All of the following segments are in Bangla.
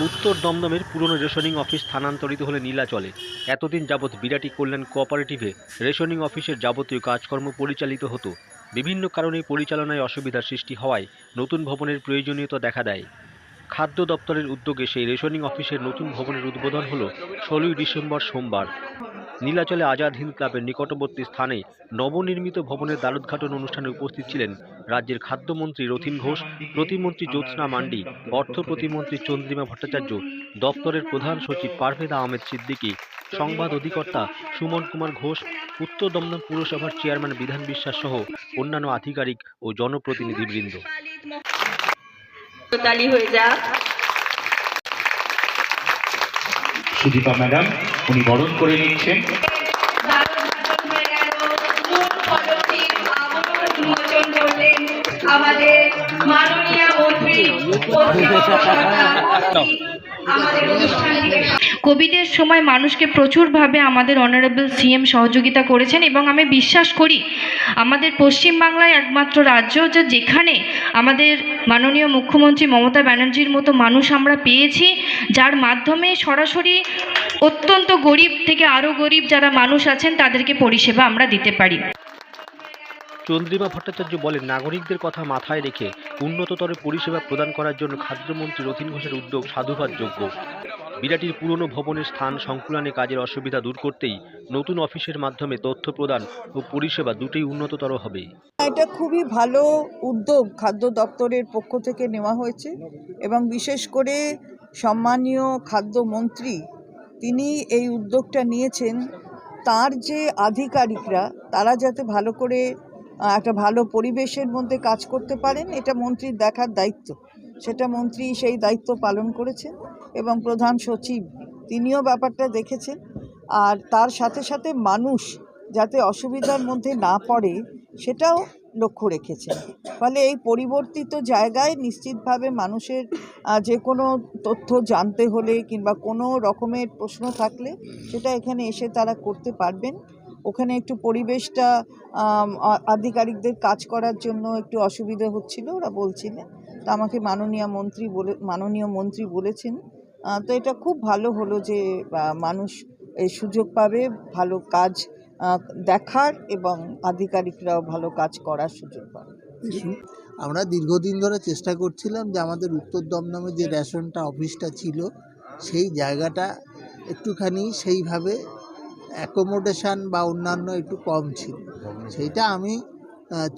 উত্তর দমদমের পুরনো রেশনিং অফিস স্থানান্তরিত হলে নীলাচলে এতদিন যাবৎ বিরাটি কল্যাণ কোঅপারেটিভে। রেশনিং অফিসের যাবতীয় কাজকর্ম পরিচালিত হতো। বিভিন্ন কারণে পরিচালনায় অসুবিধার সৃষ্টি হওয়ায় নতুন ভবনের প্রয়োজনীয়তা দেখা দেয়। খাদ্য দপ্তরের উদ্যোগে সেই রেশনিং অফিসের নতুন ভবনের উদ্বোধন হল ষোলোই ডিসেম্বর সোমবার। নীলাচলে আজাদ হিন্দ ক্লাবের নিকটবর্তী স্থানে নবনির্মিত ভবনের দ্বারোদ্ঘাটন অনুষ্ঠানে উপস্থিত ছিলেন রাজ্যের খাদ্যমন্ত্রী রথিন ঘোষ, প্রতিমন্ত্রী জ্যোৎস্না মান্ডি, অর্থ প্রতিমন্ত্রী চন্দ্রিমা ভট্টাচার্য, দপ্তরের প্রধান সচিব পারভেদা আহমেদ সিদ্দিকী, সংবাদ অধিকর্তা সুমন কুমার ঘোষ, উত্তর দমদম পুরসভার চেয়ারম্যান বিধান বিশ্বাস সহ অন্যান্য আধিকারিক ও জনপ্রতিনিধিবৃন্দ। তালি হয়ে যাক। সুদীপা ম্যাডাম উনি বরণ করে নিচ্ছেন। আমাদের মাননীয় মন্ত্রী কোভিডের সময় মানুষকে প্রচুরভাবে আমাদের অনারেবল সিএম সহযোগিতা করেছেন এবং আমি বিশ্বাস করি আমাদের পশ্চিমবাংলায় একমাত্র রাজ্য যে যেখানে আমাদের মাননীয় মুখ্যমন্ত্রী মমতা ব্যানার্জির মতো মানুষ আমরা পেয়েছি, যার মাধ্যমে সরাসরি অত্যন্ত গরিব থেকে আরও গরিব যারা মানুষ আছেন তাদেরকে পরিষেবা আমরা দিতে পারি। চন্দ্রিমা ভট্টাচার্য বলেন, নাগরিকদের কথা মাথায় রেখে উন্নততর পরিষেবা প্রদান করার জন্য খাদ্যমন্ত্রী রথিন ঘোষের উদ্যোগ সাধুবাদযোগ্য বিরাটির পুরনো ভবনের স্থান সংকুলানে কাজের অসুবিধা দূর করতেই নতুন অফিসের মাধ্যমে তথ্য প্রদান ও পরিষেবা দুটোই উন্নততর হবে। এটা খুবই ভালো উদ্যোগ খাদ্য দপ্তরের পক্ষ থেকে নেওয়া হয়েছে এবং বিশেষ করে সম্মানীয় খাদ্যমন্ত্রী তিনি এই উদ্যোগটা নিয়েছেন। তার যে আধিকারিকরা, তারা যাতে ভালো করে একটা ভালো পরিবেশের মধ্যে কাজ করতে পারেন, এটা মন্ত্রীর দেখার দায়িত্ব। সেটা মন্ত্রী সেই দায়িত্ব পালন করেছেন এবং প্রধান সচিব তিনিও ব্যাপারটা দেখেছেন। আর তার সাথে সাথে মানুষ যাতে অসুবিধার মধ্যে না পড়ে, সেটাও লক্ষ্য রেখেছেন। ফলে এই পরিবর্তিত জায়গায় নিশ্চিতভাবে মানুষের যে কোনো তথ্য জানতে হলে কিংবা কোনো রকমের প্রশ্ন থাকলে সেটা এখানে এসে তারা করতে পারবেন। ওখানে একটু পরিবেশটা আধিকারিকদের কাজ করার জন্য একটু অসুবিধা হচ্ছিল, ওরা বলছিলেন। তা আমাকে মাননীয় মন্ত্রী বলে, মাননীয় মন্ত্রী বলেছেন। তো এটা খুব ভালো হলো যে মানুষ এই সুযোগ পাবে, ভালো কাজ দেখার এবং আধিকারিকরাও ভালো কাজ করার সুযোগ পাবে। আমরা দীর্ঘদিন ধরে চেষ্টা করছিলাম যে আমাদের উত্তর দমদমে যে রেশনটা অফিসটা ছিল, সেই জায়গাটা একটুখানি সেইভাবে অ্যাকোমোডেশন বা অন্যান্য একটু কম ছিল। সেইটা আমি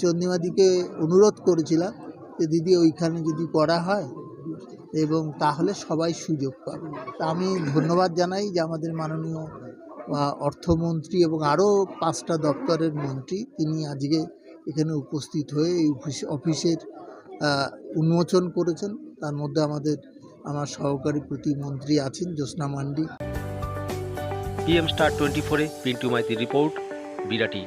চন্দ্রিমাদিকে অনুরোধ করেছিলাম যে দিদি ওইখানে যদি করা হয় এবং তাহলে সবাই সুযোগ পাবে। তা আমি ধন্যবাদ জানাই যে আমাদের মাননীয় অর্থমন্ত্রী এবং আরও পাঁচটা দপ্তরের মন্ত্রী তিনি আজকে এখানে উপস্থিত হয়ে এই অফিস অফিসের উন্মোচন করেছেন। তার মধ্যে আমাদের আমার সহকারী প্রতিমন্ত্রী আছেন Jyotsna Mandi. PM star twenty ফোরে পিন্টু মাইতির রিপোর্ট বিরাটি